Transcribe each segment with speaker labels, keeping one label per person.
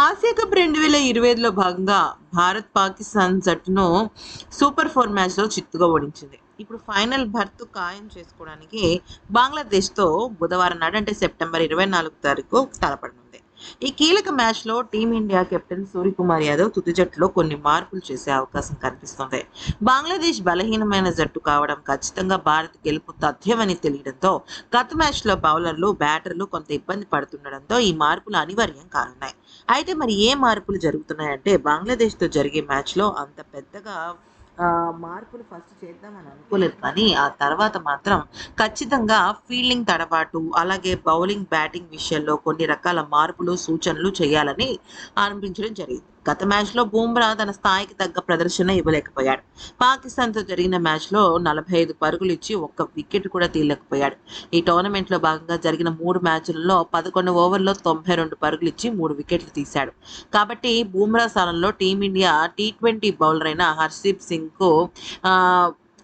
Speaker 1: Asia cup రెండు వేల ఇరవై ఐదులో భాగంగా భారత్ పాకిస్తాన్ జట్టును సూపర్ ఫోర్ మ్యాచ్లో చిత్తుగా ఓడించింది. ఇప్పుడు ఫైనల్ బర్త్ ఖాయం చేసుకోవడానికి బంగ్లాదేశ్తో బుధవారం నాడు అంటే సెప్టెంబర్ ఇరవై నాలుగు తారీఖు తలపడనుంది. ఈ కీలక మ్యాచ్లో టీమిండియా కెప్టెన్ సూర్యకుమార్ యాదవ్ తుది జట్టులో కొన్ని మార్పులు చేసే అవకాశం కనిపిస్తుంది. బంగ్లాదేశ్ బలహీనమైన జట్టు కావడం ఖచ్చితంగా భారత్ గెలుపు తథ్యమని తెలియడంతో గత మ్యాచ్లో బౌలర్లు బ్యాటర్లు కొంత ఇబ్బంది పడుతుండడంతో ఈ మార్పులు అనివార్యం కానున్నాయి. అయితే మరి ఏ మార్పులు జరుగుతున్నాయంటే బంగ్లాదేశ్తో జరిగే మ్యాచ్లో అంత పెద్దగా మార్పులు ఫస్ట్ చేద్దామని అనుకోలేదు. కానీ ఆ తర్వాత మాత్రం ఖచ్చితంగా ఫీల్డింగ్ తడబాటు అలాగే బౌలింగ్ బ్యాటింగ్ విషయంలో కొన్ని రకాల మార్పులు సూచనలు చేయాలని అనిపించడం జరిగింది. గత మ్యాచ్లో బూమ్రా తన స్థాయికి తగ్గ ప్రదర్శన ఇవ్వలేకపోయాడు. పాకిస్తాన్తో జరిగిన మ్యాచ్లో నలభై ఐదు పరుగులు ఇచ్చి ఒక్క వికెట్ కూడా తీయలేకపోయాడు. ఈ టోర్నమెంట్లో భాగంగా జరిగిన మూడు మ్యాచ్లలో పదకొండు ఓవర్లో తొంభై రెండు పరుగులు ఇచ్చి మూడు వికెట్లు తీశాడు. కాబట్టి బూమ్రా స్థానంలో టీమిండియా టీ ట్వంటీ బౌలర్ అయిన హర్షీప్ సింగ్కు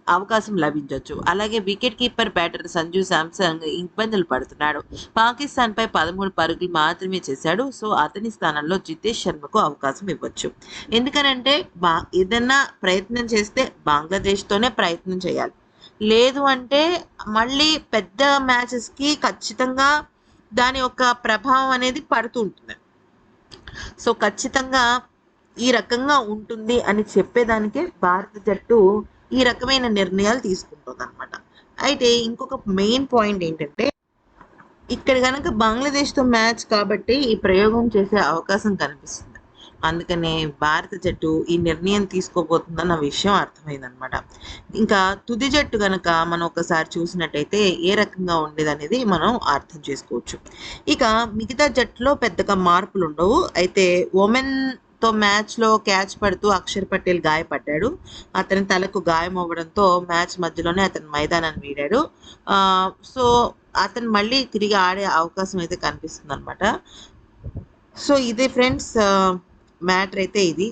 Speaker 1: అవకాశం లభించవచ్చు అలాగే wicket keeper batter Sanju Samson ఇబ్బందులు పడుతున్నాడు. పాకిస్తాన్ పై పదమూడు పరుగులు మాత్రమే చేశాడు. సో అతని స్థానంలో జితేష్ శర్మకు అవకాశం ఇవ్వచ్చు. ఎందుకనంటే బా ఏదన్నా ప్రయత్నం చేస్తే బంగ్లాదేశ్తోనే ప్రయత్నం చేయాలి. లేదు అంటే మళ్ళీ పెద్ద మ్యాచెస్కి ఖచ్చితంగా దాని యొక్క ప్రభావం అనేది పడుతూ ఉంటుంది. సో ఖచ్చితంగా ఈ రకంగా ఉంటుంది అని చెప్పేదానికే భారత జట్టు ఈ రకమైన నిర్ణయాలు తీసుకుంటుంది అనమాట అయితే ఇంకొక మెయిన్ పాయింట్ ఏంటంటే ఇక్కడ కనుక బంగ్లాదేశ్తో మ్యాచ్ కాబట్టి ఈ ప్రయోగం చేసే అవకాశం కనిపిస్తుంది. అందుకనే భారత జట్టు ఈ నిర్ణయం తీసుకోబోతుందన్న విషయం అర్థమైందనమాట ఇంకా తుది జట్టు కనుక మనం ఒకసారి చూసినట్టయితే ఏ రకంగా ఉండేది అనేది మనం అర్థం చేసుకోవచ్చు. ఇక మిగతా జట్టులో పెద్దగా మార్పులు ఉండవు అయితే ఉమెన్ తో మ్యాచ్లో క్యాచ్ పడుతూ అక్షర్ పటేల్ గాయపడ్డాడు. అతని తలకు గాయం అవ్వడంతో మ్యాచ్ మధ్యలోనే అతను మైదానాన్ని వీడాడు. ఆ, సో అతను మళ్ళీ తిరిగి ఆడే అవకాశం అయితే కనిపిస్తుంది అనమాట సో ఇది ఫ్రెండ్స్ మ్యాటర్ అయితే ఇది.